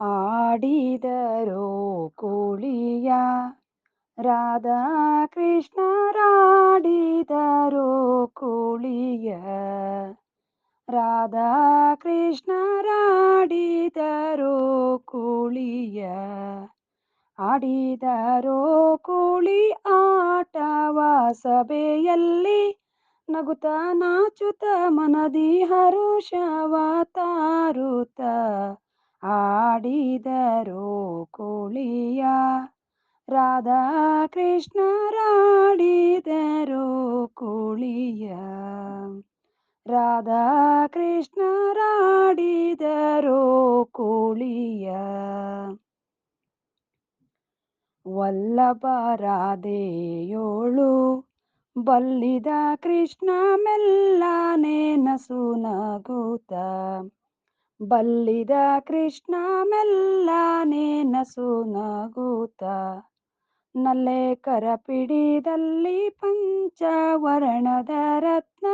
ಆಡಿದರೋ ಕೋಳಿಯ ರಾಧಾ ಕೃಷ್ಣರಾಡಿದರೋ ಕೋಳಿಯ ರಾಧಾ ಕೃಷ್ಣರಾಡಿದರೋ ಕೋಳಿಯ ಆಡಿದರೋ ಕೋಳಿ ಆಟವ ಸಭೆಯಲ್ಲಿ ನಗುತ್ತ ನಾಚುತ ಮನದಿ ಹರುಷವ ತಾರುತ್ತ ಆಡಿದರೋ ಕೋಳಿಯ? ರಾಧಾ ಕೃಷ್ಣರಾಡಿದರೋ ಕೋಳಿಯ? ರಾಧಾ ಕೃಷ್ಣರಾಡಿದರೋ ಕೋಳಿಯ? ವಲ್ಲಭರಾಧೆಯೋಳು ಬಲ್ಲಿದ ಕೃಷ್ಣ ಮೆಲ್ಲನೆ ನಸು ನಗುತ್ತ. ಬಲ್ಲಿದ ಕೃಷ್ಣ ಮೆಲ್ಲ ನೇನಸು ನಗೂತ ನಲ್ಲೆ ಕರಪಿಡಿದಲ್ಲಿ ಪಂಚವರ್ಣದ ರತ್ನ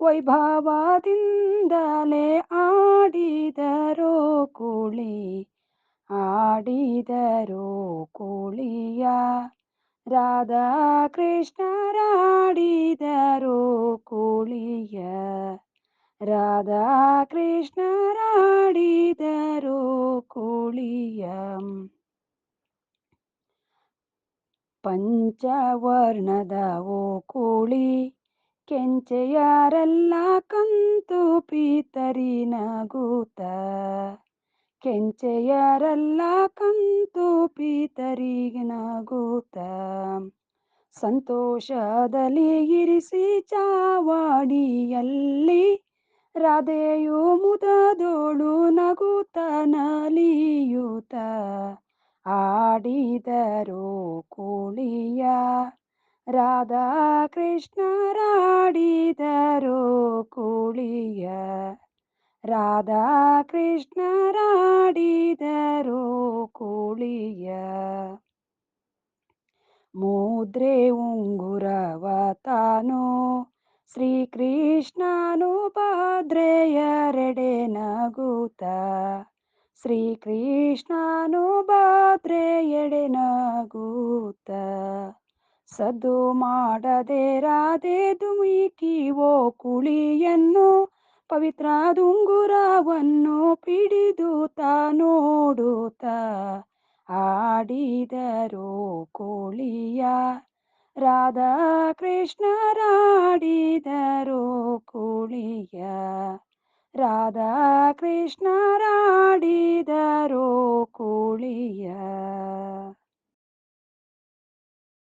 ವೈಭವದಿಂದಲೇ ಆಡಿದರೋ ಕೂಳಿ. ಆಡಿದರೋ ಕೂಳಿಯ ರಾಧಾ ಕೃಷ್ಣರಾಡಿದರೋ ಕೋಳಿಯ. ರಾಧಾ ಕೃಷ್ಣರಾಡಿದರೋ ಕೋಳಿಯ. ಪಂಚವರ್ಣದ ಓ ಕೋಳಿ, ಕೆಂಚೆಯಾರೆಲ್ಲ ಕಂತು ಪೀತರಿ ನಗೂತ. ಕೆಂಚೆಯಾರೆಲ್ಲ ಕಂತು ಪೀತರಿಗೆ ನಗೂತ. ಸಂತೋಷದಲ್ಲಿ ಇರಿಸಿ ಚಾವಾಡಿಯಲ್ಲಿ ರಾಧೆಯು ಮುದದೋಳು ನಗುತ್ತ ನಲಿಯೂತ ಆಡಿದರೋ ಕೋಳಿಯ ರಾಧಾ ಕೃಷ್ಣರಾಡಿದರೋ ಕೋಳಿಯ ರಾಧಾ ಕೃಷ್ಣರಾಡಿದರೋ ಕೋಳಿಯ. ಮುದ್ರೆ ಉಂಗುರವ ತಾನು ಶ್ರೀಕೃಷ್ಣನು ಭದ್ರೆಯರೆಡೆ ನಗುತ್ತ ಶ್ರೀ ಭದ್ರೆಯಡೆ ನಗುತ್ತ ಸದ್ದು ಮಾಡದೆ ರಾಧೆ ದುಮಿಕಿ ಓ ಕುಳಿಯನ್ನು ಪವಿತ್ರ ದುಂಗುರವನ್ನು ಪಿಡಿದು ನೋಡುತ್ತ ಆಡಿದರೋ ಕೋಳಿಯ ರಾಧಾ ಕೃಷ್ಣರಾಡಿದರೋ రాధాకృష్ణ రాడి